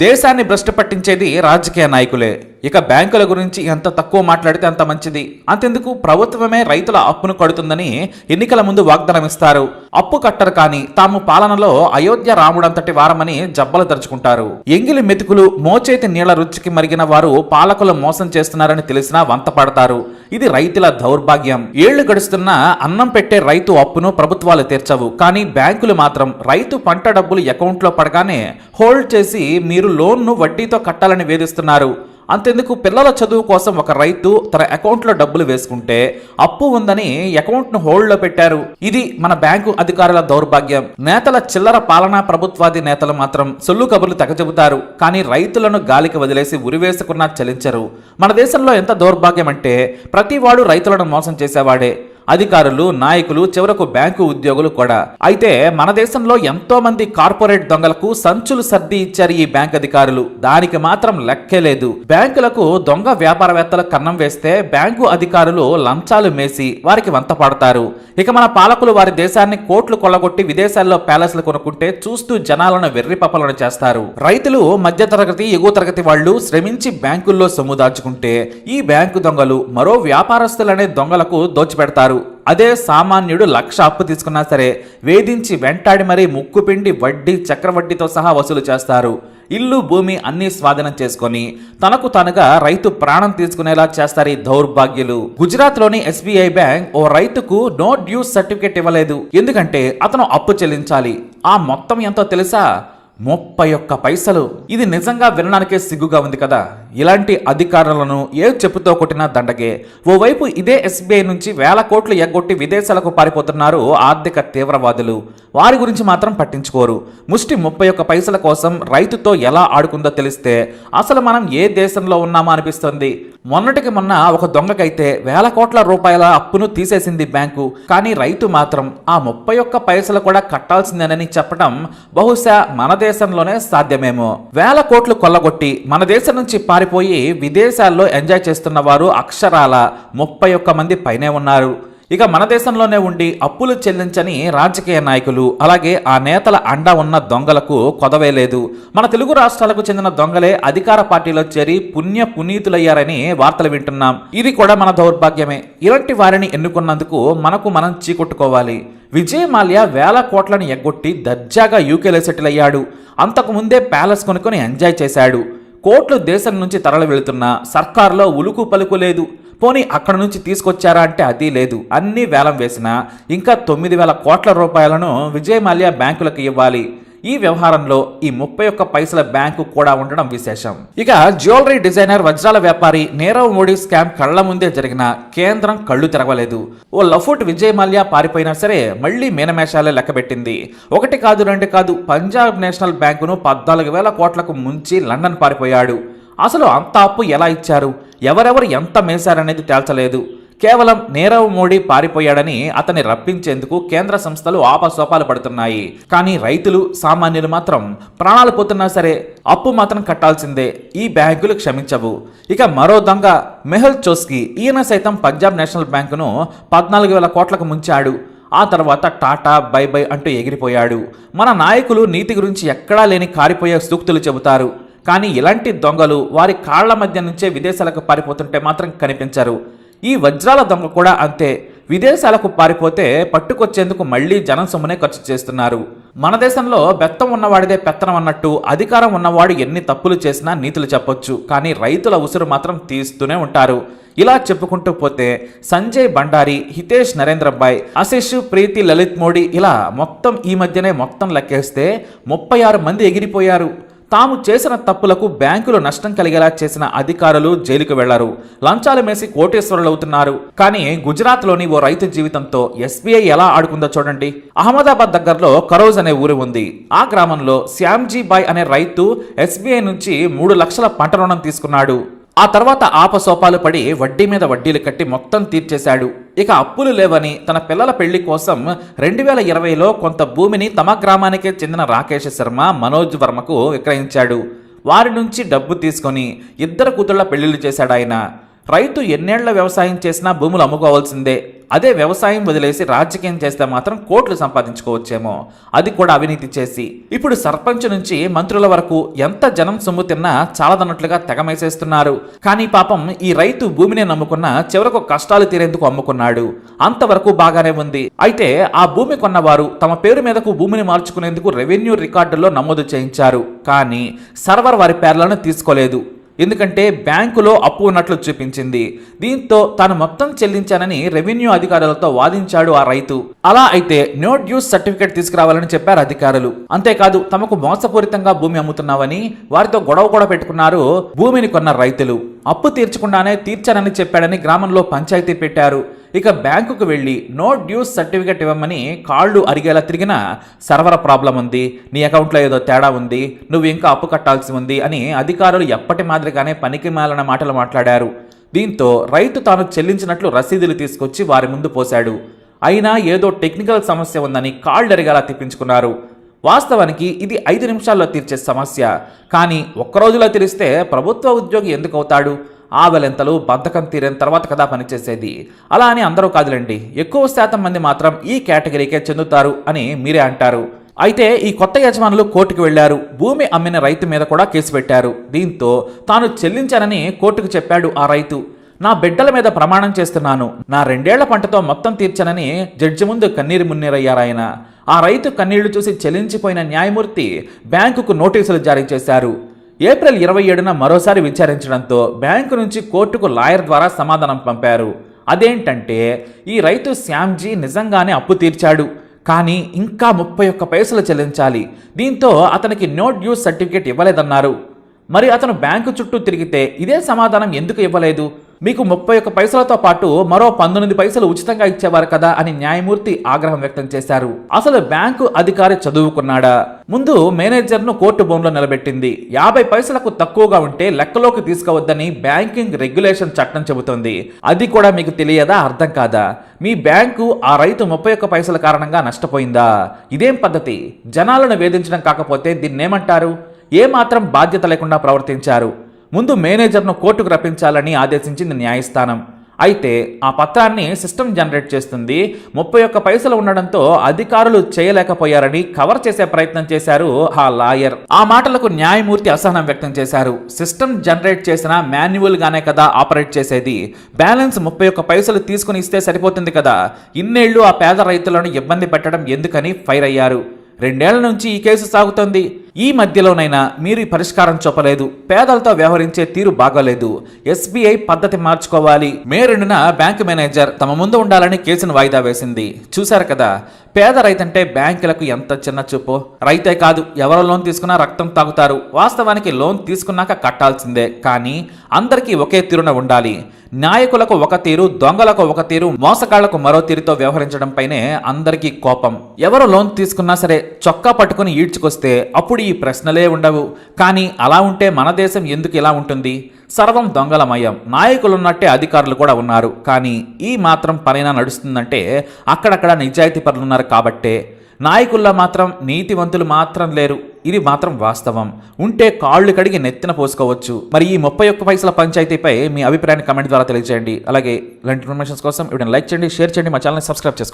దేశాన్ని భ్రష్టు పట్టించేది రాజకీయ నాయకులే. ఇక బ్యాంకుల గురించి ఎంత తక్కువ మాట్లాడితే అంత మంచిది. అంతెందుకు? ప్రభుత్వమే రైతుల అప్పును కడుతుందని ఎన్నికల ముందు వాగ్దానం ఇస్తారు. అప్పు కట్టరు కానీ తాము పాలనలో అయోధ్య రాముడంతటి వారమని జబ్బలు తరుచుకుంటారు. ఎంగిలి మెతుకులు మోచేతి నీళ్ళ రుచికి మరిగిన వారు పాలకులు మోసం చేస్తున్నారని తెలిసినా వంతపడతారు. ఇది రైతుల దౌర్భాగ్యం. ఏళ్ళు గడుస్తున్నా అన్నం పెట్టే రైతు అప్పును ప్రభుత్వాలు తీర్చవు. కానీ బ్యాంకులు మాత్రం రైతు పంట డబ్బులు అకౌంట్లో పడగానే హోల్డ్ చేసి మీరు లోన్ను వడ్డీతో కట్టాలని వేధిస్తున్నారు. అంతెందుకు పిల్లల చదువు కోసం ఒక రైతు తన అకౌంట్లో డబ్బులు వేసుకుంటే అప్పు ఉందని అకౌంట్ను హోల్డ్లో పెట్టారు. ఇది మన బ్యాంకు అధికారుల దౌర్భాగ్యం. నేతల చిల్లర పాలనా ప్రభుత్వాది నేతలు మాత్రం సొల్లు కబుర్లు తగజెబుతారు. కానీ రైతులను గాలికి వదిలేసి ఉరివేసుకున్నా చలించరు. మన దేశంలో ఎంత దౌర్భాగ్యం అంటే ప్రతివాడు రైతులను మోసం చేసేవాడే. అధికారులు నాయకులు చివరకు బ్యాంకు ఉద్యోగులు కూడా. అయితే మన దేశంలో ఎంతో మంది కార్పొరేట్ దొంగలకు సంచులు సర్ది ఇచ్చారు ఈ బ్యాంక్ అధికారులు. దానికి మాత్రం లెక్కే లేదు. బ్యాంకులకు దొంగ వ్యాపారవేత్తల కన్నం వేస్తే బ్యాంకు అధికారులు లంచాలు మేసి వారికి వంత పాడతారు. ఇక మన పాలకులు వారి దేశాన్ని కోట్లు కొల్లగొట్టి విదేశాల్లో ప్యాలెస్లు కొనుక్కుంటే చూస్తూ జనాలను వెర్రి పపలను చేస్తారు. రైతులు మధ్యతరగతి ఎగువ తరగతి వాళ్ళు శ్రమించి బ్యాంకుల్లో సొమ్ము దాచుకుంటే ఈ బ్యాంకు దొంగలు మరో వ్యాపారస్తులనే దొంగలకు దోచిపెడతారు. అదే సామాన్యుడు లక్ష అప్పు తీసుకున్నా సరే వేధించి వెంటాడి మరీ ముక్కుపిండి వడ్డీ చక్రవడ్డీతో సహా వసూలు చేస్తారు. ఇల్లు భూమి అన్ని స్వాధీనం చేసుకొని తనకు తనగా రైతు ప్రాణం తీసుకునేలా చేస్తారు ఈ దౌర్భాగ్యులు. గుజరాత్లోని ఎస్బీఐ బ్యాంక్ ఓ రైతుకు నో డ్యూస్ సర్టిఫికేట్ ఇవ్వలేదు. ఎందుకంటే అతను అప్పు చెల్లించాలి. ఆ మొత్తం ఎంతో తెలుసా? ముప్పై ఒక్క పైసలు. ఇది నిజంగా వినడానికే సిగ్గుగా ఉంది కదా? ఇలాంటి అధికారులను ఏ చెప్పుతో కొట్టినా దండగే ఓవైపు ఇదే ఎస్బీఐ నుంచి వేల కోట్లు ఎగ్గొట్టి విదేశాలకు పారిపోతున్నారు ఆర్థిక తీవ్రవాదులు. వారి గురించి మాత్రం పట్టించుకోరు. ముష్టి ముప్పై ఒక్క పైసల కోసం రైతుతో ఎలా ఆడుకుందో తెలిస్తే అసలు మనం ఏ దేశంలో ఉన్నామా అనిపిస్తుంది. మొన్నటికి మొన్న ఒక దొంగకైతే వేల కోట్ల రూపాయల అప్పును తీసేసింది బ్యాంకు. కానీ రైతు మాత్రం ఆ ముప్పై ఒక్క పైసలు కూడా కట్టాల్సిందేనని చెప్పడం బహుశా మన దేశంలోనే సాధ్యమేమో. వేల కోట్లు కొల్లగొట్టి మన దేశం నుంచి పారిపోయి విదేశాల్లో ఎంజాయ్ చేస్తున్న వారు అక్షరాల ముప్పై ఒక్క మంది పైనే ఉన్నారు. ఇక మన దేశంలోనే ఉండి అప్పులు చెల్లించని రాజకీయ నాయకులు అలాగే ఆ నేతల అండ ఉన్న దొంగలకు కొదవే లేదు. మన తెలుగు రాష్ట్రాలకు చెందిన దొంగలే అధికార పార్టీలో చేరి పుణ్య పునీతులయ్యారని వార్తలు వింటున్నాం. ఇది కూడా మన దౌర్భాగ్యమే. ఇలాంటి వారిని ఎన్నుకున్నందుకు మనకు మనం చీకొట్టుకోవాలి. విజయ్ మాల్యా వేల కోట్లను ఎగ్గొట్టి దర్జాగా యూకేలో సెటిల్ అయ్యాడు. అంతకు ముందే ప్యాలెస్ కొనుక్కొని ఎంజాయ్ చేశాడు. కోట్లు దేశం నుంచి తరలి వెళుతున్నా సర్కార్లో ఉలుకు పలుకు లేదు. పోనీ అక్కడ నుంచి తీసుకొచ్చారా అంటే అది లేదు. అన్ని వేలం వేసినా ఇంకా తొమ్మిది వేల కోట్ల రూపాయలను విజయ్ మాల్యా బ్యాంకులకు ఇవ్వాలి. ఈ వ్యవహారంలో ఈ ముప్పై ఒక్క పైసల బ్యాంకు కూడా ఉండడం విశేషం. ఇక జ్యువెలరీ డిజైనర్ వజ్రాల వ్యాపారి నీరవ్ మోడీ స్కామ్ కళ్ళ ముందే జరిగిన కేంద్రం కళ్ళు తెరవలేదు. ఓ లఫూట్ విజయ్ మాల్యా పారిపోయినా సరే మళ్ళీ మీనమేషాలే లెక్కబెట్టింది. ఒకటి కాదు రెండు కాదు పంజాబ్ నేషనల్ బ్యాంకును పద్నాలుగు వేల కోట్లకు ముంచి లండన్ పారిపోయాడు. అసలు అంత అప్పు ఎలా ఇచ్చారు? ఎవరెవరు ఎంత మేశారనేది తేల్చలేదు. కేవలం నీరవ్ మోడీ పారిపోయాడని అతన్ని రప్పించేందుకు కేంద్ర సంస్థలు ఆపసోపాలు పడుతున్నాయి. కానీ రైతులు సామాన్యులు మాత్రం ప్రాణాలు పోతున్నా సరే అప్పు మాత్రం కట్టాల్సిందే. ఈ బ్యాంకులు క్షమించవు. ఇక మరో దొంగ మెహుల్ చోస్కి ఈయన సైతం పంజాబ్ నేషనల్ బ్యాంకును పద్నాలుగు వేల కోట్లకు ముంచాడు. ఆ తర్వాత టాటా బై బై అంటూ ఎగిరిపోయాడు. మన నాయకులు నీతి గురించి ఎక్కడా లేని కారిపోయే సూక్తులు చెబుతారు. కానీ ఇలాంటి దొంగలు వారి కాళ్ళ మధ్య నుంచే విదేశాలకు పారిపోతుంటే మాత్రం కనిపించరు. ఈ వజ్రాల దొంగ కూడా అంతే. విదేశాలకు పారిపోతే పట్టుకొచ్చేందుకు మళ్ళీ జనం సొమ్మునే ఖర్చు చేస్తున్నారు. మన దేశంలో బెత్తం ఉన్నవాడిదే పెత్తనం అన్నట్టు అధికారం ఉన్నవాడు ఎన్ని తప్పులు చేసినా నీతులు చెప్పొచ్చు. కానీ రైతుల ఉసురు మాత్రం తీస్తూనే ఉంటారు. ఇలా చెప్పుకుంటూ పోతే సంజయ్ బండారి హితేష్ నరేంద్రబాయ్ ఆశిష్ ప్రీతి లలిత్ మోడీ ఇలా మొత్తం ఈ మధ్యనే మొత్తం లెక్కేస్తే ముప్పై ఆరు మంది ఎగిరిపోయారు. తాము చేసిన తప్పులకు బ్యాంకులు నష్టం కలిగేలా చేసిన అధికారులు జైలుకు వెళ్ళారు. లంచాలు మేసి కోటేశ్వరులు అవుతున్నారు కానీ గుజరాత్లోని ఓ రైతు జీవితంతో ఎస్బీఐ ఎలా ఆడుకుందో చూడండి. అహ్మదాబాద్ దగ్గరలో కరోజ్ అనే ఊరు ఉంది. ఆ గ్రామంలో శ్యామ్జీ బాయ్ అనే రైతు ఎస్బీఐ నుంచి మూడు లక్షల పంట రుణం తీసుకున్నాడు. ఆ తర్వాత ఆపసోపాలు పడి వడ్డీ మీద వడ్డీలు కట్టి మొత్తం తీర్చేశాడు. ఇక అప్పులు లేవని తన పిల్లల పెళ్ళి కోసం రెండు వేల ఇరవైలో కొంత భూమిని తమ గ్రామానికే చెందిన రాకేష్ శర్మ మనోజ్ వర్మకు విక్రయించాడు. వారి నుంచి డబ్బు తీసుకొని ఇద్దరు కూతుళ్ళ పెళ్ళిళ్ళు చేశాడు ఆయన రైతు ఎన్నేళ్ళ వ్యవసాయం చేసినా భూములు అమ్ముకోవాల్సిందే. అదే వ్యవసాయం వదిలేసి రాజకీయం చేస్తే మాత్రం కోట్లు సంపాదించుకోవచ్చేమో. అది కూడా అవినీతి చేసి. ఇప్పుడు సర్పంచ్ నుంచి మంత్రుల వరకు ఎంత జనం సొమ్ము తిన్నా చాలదన్నట్లుగా తెగమేసేస్తున్నారు కానీ పాపం ఈ రైతు భూమిని నమ్ముకున్న చివరకు కష్టాలు తీరేందుకు అమ్ముకున్నాడు. అంతవరకు బాగానే ఉంది. అయితే ఆ భూమి కొన్నవారు తమ పేరు మీదకు భూమిని మార్చుకునేందుకు రెవెన్యూ రికార్డుల్లో నమోదు చేయించారు. కానీ సర్వర్ వారి పేర్లను తీసుకోలేదు. ఎందుకంటే బ్యాంకులో అప్పు ఉన్నట్లు చూపించింది. దీంతో తాను మొత్తం చెల్లించానని రెవెన్యూ అధికారులతో వాదించాడు ఆ రైతు. అలా అయితే నో డ్యూస్ సర్టిఫికేట్ తీసుకురావాలని చెప్పారు అధికారులు. అంతేకాదు తమకు మోసపూరితంగా భూమి అమ్ముతున్నామని వారితో గొడవ కూడా పెట్టుకున్నారు భూమిని కొన్న రైతులు. అప్పు తీర్చకుండానే తీర్చానని చెప్పాడని గ్రామంలో పంచాయతీ పెట్టారు. ఇక బ్యాంకుకు వెళ్ళి నో డ్యూస్ సర్టిఫికేట్ ఇవ్వమని కాళ్ళు అరిగేలా తిరిగినా సర్వర్ ప్రాబ్లం ఉంది నీ అకౌంట్లో ఏదో తేడా ఉంది నువ్వు ఇంకా అప్పు కట్టాల్సి ఉంది అని అధికారులు ఎప్పటి మాదిరిగానే పనికి మాలిన మాటలు మాట్లాడారు. దీంతో రైతు తాను చెల్లించినట్లు రసీదులు తీసుకొచ్చి వారి ముందు పోశాడు. అయినా ఏదో టెక్నికల్ సమస్య ఉందని కాళ్ళు అరిగేలా తిప్పించుకున్నారు. వాస్తవానికి ఇది ఐదు నిమిషాల్లో తీర్చే సమస్య. కానీ ఒక్క రోజులో తెలిస్తే ప్రభుత్వ ఉద్యోగి ఎందుకు అవుతాడు? ఆవెలెంతలు బద్ధకం తీరిన తర్వాత కదా పనిచేసేది? అలా అని అందరూ కాదులండి. ఎక్కువ శాతం మంది మాత్రం ఈ కేటగిరీకే చెందుతారు అని మీరే అంటారు. అయితే ఈ కొత్త యజమానులు కోర్టుకు వెళ్ళారు భూమి అమ్మిన రైతు మీద కూడా కేసు పెట్టారు. దీంతో తాను చెల్లించానని కోర్టుకు చెప్పాడు ఆ రైతు. నా బిడ్డల మీద ప్రమాణం చేస్తున్నాను. నా రెండేళ్ళ పంటతో మొత్తం తీర్చానని జడ్జి ముందు కన్నీరు మున్నీరయ్యారాయన. ఆ రైతు కన్నీళ్ళు చూసి చెల్లించిపోయిన న్యాయమూర్తి బ్యాంకుకు నోటీసులు జారీ చేశారు. ఏప్రిల్ ఇరవై ఏడున మరోసారి విచారించడంతో బ్యాంకు నుంచి కోర్టుకు లాయర్ ద్వారా సమాధానం పంపారు. అదేంటంటే ఈ రైతు శ్యామ్జీ నిజంగానే అప్పు తీర్చాడు. కానీ ఇంకా ముప్పై ఒక్క పైసలు చెల్లించాలి. దీంతో అతనికి నో డ్యూస్ సర్టిఫికేట్ ఇవ్వలేదన్నారు. మరి అతను బ్యాంకు చుట్టూ తిరిగితే ఇదే సమాధానం ఎందుకు ఇవ్వలేదు? మీకు ముప్పై ఒక్క పైసలతో పాటు మరో పంతొమ్మిది పైసలు ఉచితంగా ఇచ్చేవారు కదా అని న్యాయమూర్తి ఆగ్రహం వ్యక్తం చేశారు. అసలు బ్యాంకు అధికారి చదువుకున్నాడా? ముందు మేనేజర్ను కోర్టు బోన్లో నిలబెట్టింది. యాభై పైసలకు తక్కువగా ఉంటే లెక్కలోకి తీసుకోవద్దని బ్యాంకింగ్ రెగ్యులేషన్ చట్టం చెబుతుంది. అది కూడా మీకు తెలియదా? అర్థం కాదా? మీ బ్యాంకు ఆ రైతు ముప్పై ఒక్క పైసల కారణంగా నష్టపోయిందా? ఇదేం పద్ధతి? జనాలను వేధించడం కాకపోతే దీన్నేమంటారు? ఏమాత్రం బాధ్యత లేకుండా ప్రవర్తించారు? ముందు మేనేజర్ను కోర్టుకు రప్పించాలని ఆదేశించింది న్యాయస్థానం. అయితే ఆ పత్రాన్ని సిస్టమ్ జనరేట్ చేస్తుంది. ముప్పై ఒక్క పైసలు ఉండడంతో అధికారులు చేయలేకపోయారని కవర్ చేసే ప్రయత్నం చేశారు ఆ లాయర్. ఆ మాటలకు న్యాయమూర్తి అసహనం వ్యక్తం చేశారు. సిస్టమ్ జనరేట్ చేసిన మాన్యువల్ గానే కదా ఆపరేట్ చేసేది. బ్యాలెన్స్ ముప్పై ఒక్క పైసలు తీసుకుని ఇస్తే సరిపోతుంది కదా. ఇన్నేళ్ళు ఆ పేద రైతులను ఇబ్బంది పెట్టడం ఎందుకని ఫైర్ అయ్యారు. రెండేళ్ళ నుంచి ఈ కేసు సాగుతోంది. ఈ మధ్యలోనైనా మీరు ఈ పరిష్కారం చూపలేదు. పేదలతో వ్యవహరించే తీరు బాగోలేదు. ఎస్బీఐ పద్ధతి మార్చుకోవాలి. మే రెండున బ్యాంకు మేనేజర్ తమ ముందు ఉండాలని కేసును వాయిదా వేసింది. చూశారు కదా పేద రైతంటే బ్యాంకులకు ఎంత చిన్న చూపు? రైతే కాదు ఎవరు లోన్ తీసుకున్నా రక్తం తాగుతారు. వాస్తవానికి లోన్ తీసుకున్నాక కట్టాల్సిందే. కానీ అందరికీ ఒకే తీరున ఉండాలి. నాయకులకు ఒక తీరు దొంగలకు ఒక తీరు మోసగాళ్ళకు మరో తీరుతో వ్యవహరించడంపైనే అందరికీ కోపం. ఎవరు లోన్ తీసుకున్నా సరే చొక్కా పట్టుకుని ఈడ్చుకొస్తే అప్పుడు ఈ ప్రశ్నలే ఉండవు. కానీ అలా ఉంటే మన దేశం ఎందుకు ఇలా ఉంటుంది? సర్వం దొంగలమయం. నాయకులున్నట్టే అధికారులు కూడా ఉన్నారు. కానీ ఈ మాత్రం పనైనా నడుస్తుందంటే అక్కడక్కడ నిజాయితీ పరులున్నారు కాబట్టే. నాయకుల్లో మాత్రం నీతివంతులు మాత్రం లేరు. ఇది మాత్రం వాస్తవం. ఉంటే కాళ్ళు కడిగి నెత్తిన పోసుకోవచ్చు. మరి ఈ ముప్పై ఒక్క పైసల పంచాయతీపై మీ అభిప్రాయాన్ని కమెంట్ ద్వారా తెలియజేయండి. అలాగే ఇలాంటి ఇన్ఫర్మేషన్స్ కోసం ఇప్పుడు లైక్ చేయండి షేర్ చేయండి మా ఛానల్ని సబ్స్క్రైబ్ చేసుకోండి.